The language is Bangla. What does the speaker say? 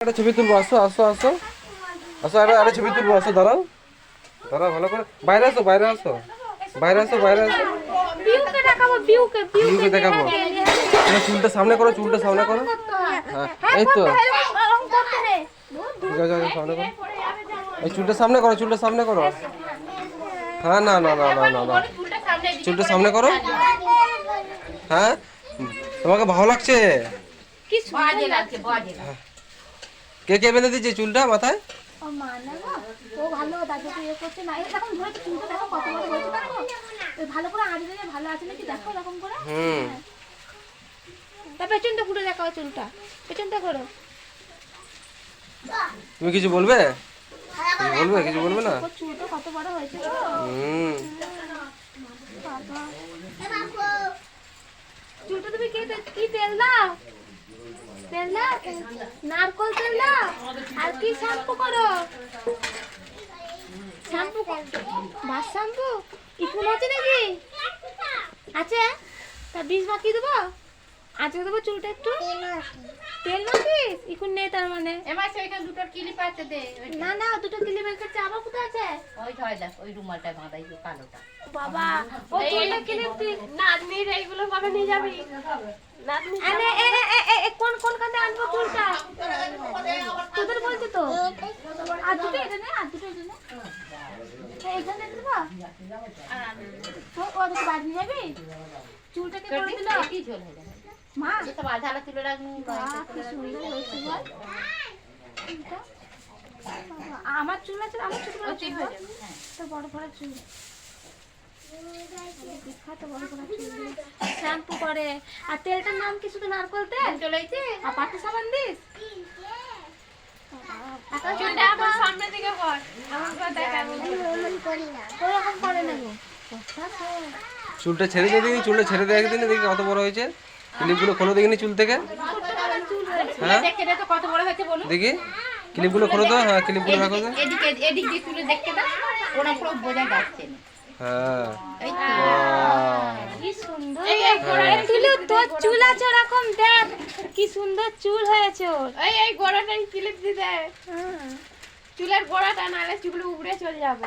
একটা ছবি তুলবো আসো আসো আসো। আসো আরে আরে ছবি তুলবো আসো দাঁড়াও। দাঁড়াও ভালো করে। বাইরে আসো বাইরে আসো। বাইরে আসো বাইরে আসো। পিউকে দেখাবো পিউকে পিউকে দেখাবো। তোমার চুলটা সামনে করো চুলটা সামনে করো। হ্যাঁ। এই তো। আছে আছে, সামনে করো। এই চুলটা সামনে করো চুলটা সামনে করো। হ্যাঁ না না না না না না। চুলটা সামনে করো। হ্যাঁ? তোমাকে ভালো লাগছে? কি বাজে লাগছে বাজে। লাগছে। কে কে বেঁধে দিয়েছে চুলটা মাথায়? ও মা না ও ভালো দাদুকে ইয়ে করছে না ধরে চুলটা দেখো কত বড় হয়েছে দেখো। ওই ভালো করে ভালো আছে নাকি দেখো এরকম করে। হুম। তা পেছনটা ঘুরে দেখাও চুলটা পেছনটা করো তুমি কিছু বলবে? বলবে কিছু বলবে না? চুলটা কত বড় হয়েছে হুম। চুলটা তুমি কি তেল দাও? নারকল তেল দাও। আর কি শ্যাম্পু করো? শ্যাম্পু বাস শ্যাম্পু? ইকুন আছে নাকি? আছে? তা বীজ মাখিয়ে দেবো? আজকে দেবো চুলটা একটু। তেল মাখিস? ইকুন নেই তার মানে। এবার সেইখানে দুটো ক্লিপ আছে দে না না দুটো কিলি বের করছে। আবার কোথায় আছে? ওই ধরে দেখ ওই রুমালটা বাঁধাই কালোটা। বাবা ও চুলটা কিলিপ দিস নাতনির এইগুলো কবে নিয়ে যাবি? আরে কানে আনব চুলটা। তোদের বলছে তো। আর দুটো এটা নে আর দুটো এটা নে এখানে দেবো তো ও তোকে বাড়ি যাবি? চুলটাকে করে দিল। কি ঝোল হয়ে যাবে মা। এটা বাঁধালা তুলে রাখবি কি সুন্দর হয়েছে বল। আমার চুল আছে আমার চুল হ্যাঁ তো বড় বড় চুল বিখ্যাত বড় বড় চুল শ্যাম্পু করে। আর তেলটার নাম কি শুধু নারকল তেল? চলে আর পাটি সাবান দিস? চুলটা আমার সামনের দিকে কর। এমন করে দেখাবো ওরকম করে না চুলটা ছেড়ে দিয়ে দেখি চুলটা ছেড়ে দিয়ে একদিন দেখি কত বড় হয়েছে। ক্লিপগুলো খোলো দেখিনি চুল থেকে হ্যাঁ? দেখে ক্লিপগুলো খোলো তো হ্যাঁ ক্লিপগুলো রাখো তো। এদিকে এদিক দিয়ে তুলে দেখতে দাও। ওরা পুরো বোঝা যাচ্ছে না। হ্যাঁ চুল আছে ওরকম দেখ কি সুন্দর চুল হয়েছে ওর এই এই গোড়াটাই ক্লিপ দিয়ে দেয়। চুলের গোড়াটা নাহলে চুল উবড়ে চলে যাবে।